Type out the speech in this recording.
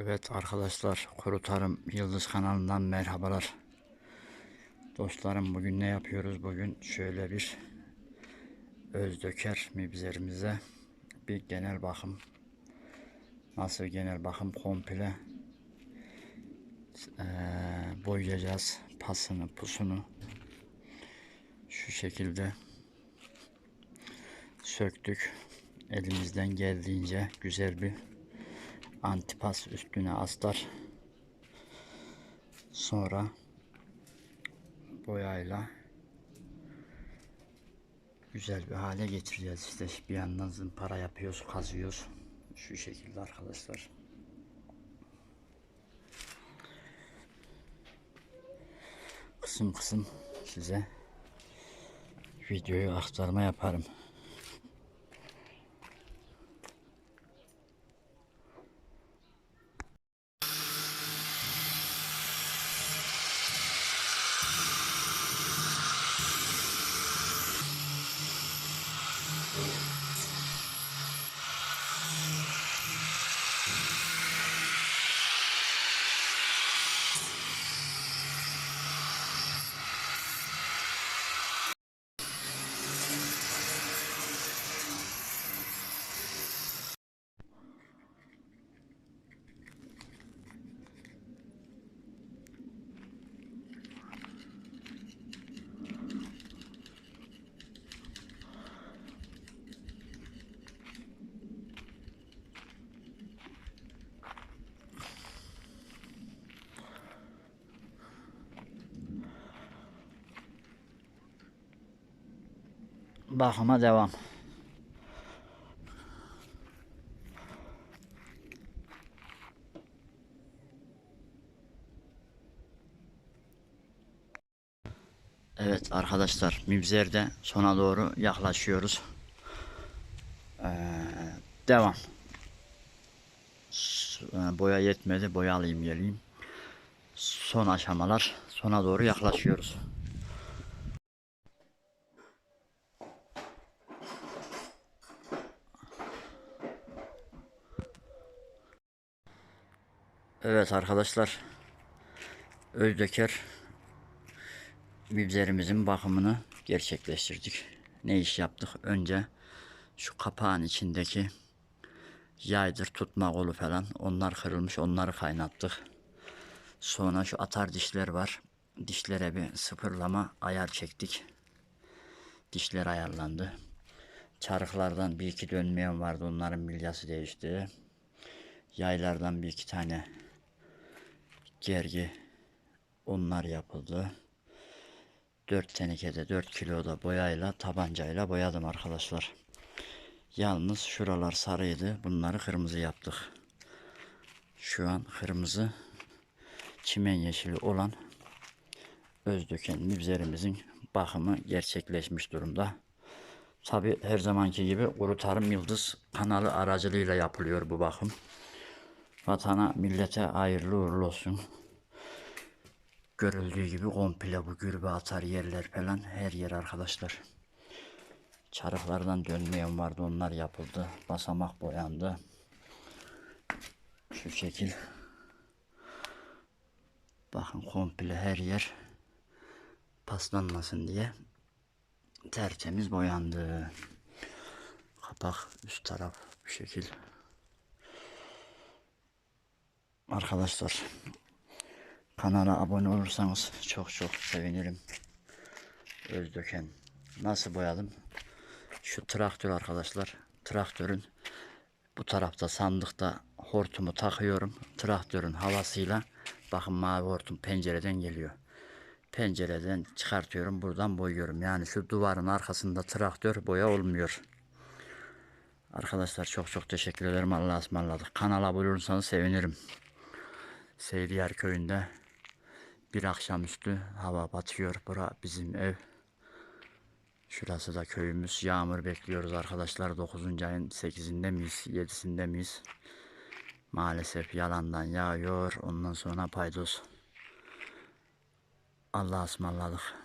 Evet arkadaşlar Kuru Tarım Yıldız kanalından merhabalar. Dostlarım bugün ne yapıyoruz? Bugün şöyle bir özdöker mibzerimize bir genel bakım. Nasıl genel bakım komple eee, boyayacağız pasını pusunu şu şekilde söktük elimizden geldiğince güzel bir antipas üstüne astar. Sonra boyayla güzel bir hale getireceğiz işte. Bir yandan zımpara yapıyoruz kazıyoruz. Şu şekilde arkadaşlar. Kısım kısım size videoyu aktarma yaparım bakıma devam Evet arkadaşlar Mibzer'de sona doğru yaklaşıyoruz. Ee, devam. E, Boya yetmedi. Boya alayım geleyim. Son aşamalar. Sona doğru yaklaşıyoruz. Evet arkadaşlar. Özdöker bibzerimizin bakımını gerçekleştirdik. Ne iş yaptık? Önce şu kapağın içindeki yaydır tutma kolu falan onlar kırılmış onları kaynattık. Sonra şu atar dişler var. Dişlere bir sıfırlama ayar çektik. Dişler ayarlandı. Çarıklardan bir iki dönmeyen vardı. Onların milyası değişti. Yaylardan bir iki tane gergi onlar yapıldı. 4 tenekede 4 kiloda boyayla tabancayla boyadım arkadaşlar. Yalnız şuralar sarıydı. Bunları kırmızı yaptık. Şu an kırmızı çimen yeşili olan özdöken mibzerimizin bakımı gerçekleşmiş durumda. Tabi her zamanki gibi Kuru Tarım Yıldız kanalı aracılığıyla yapılıyor bu bakım. Vatana millete hayırlı uğurlu olsun. Görüldüğü gibi komple bu gürbe atar yerler falan her yer arkadaşlar. Çarıklardan dönmeyen vardı onlar yapıldı. Basamak boyandı. Şu şekil. Bakın komple her yer paslanmasın diye tertemiz boyandı. Kapak üst taraf bu şekil. Arkadaşlar kanala abone olursanız çok çok sevinirim. Özdöken nasıl boyadım? Şu traktör arkadaşlar. Traktörün bu tarafta sandıkta hortumu takıyorum. Traktörün havasıyla bakın mavi hortum pencereden geliyor. Pencereden çıkartıyorum. Buradan boyuyorum. Yani şu duvarın arkasında traktör boya olmuyor. Arkadaşlar çok çok teşekkür ederim. Allah'a ısmarladık. Kanala abone sevinirim. Seyriyar köyünde bir akşamüstü hava batıyor. Bura bizim ev. Şurası da köyümüz. Yağmur bekliyoruz arkadaşlar. 9. ayın 8'inde miyiz? 7'sinde miyiz? Maalesef yalandan yağıyor. Ondan sonra paydos. Allah'a ısmarladık.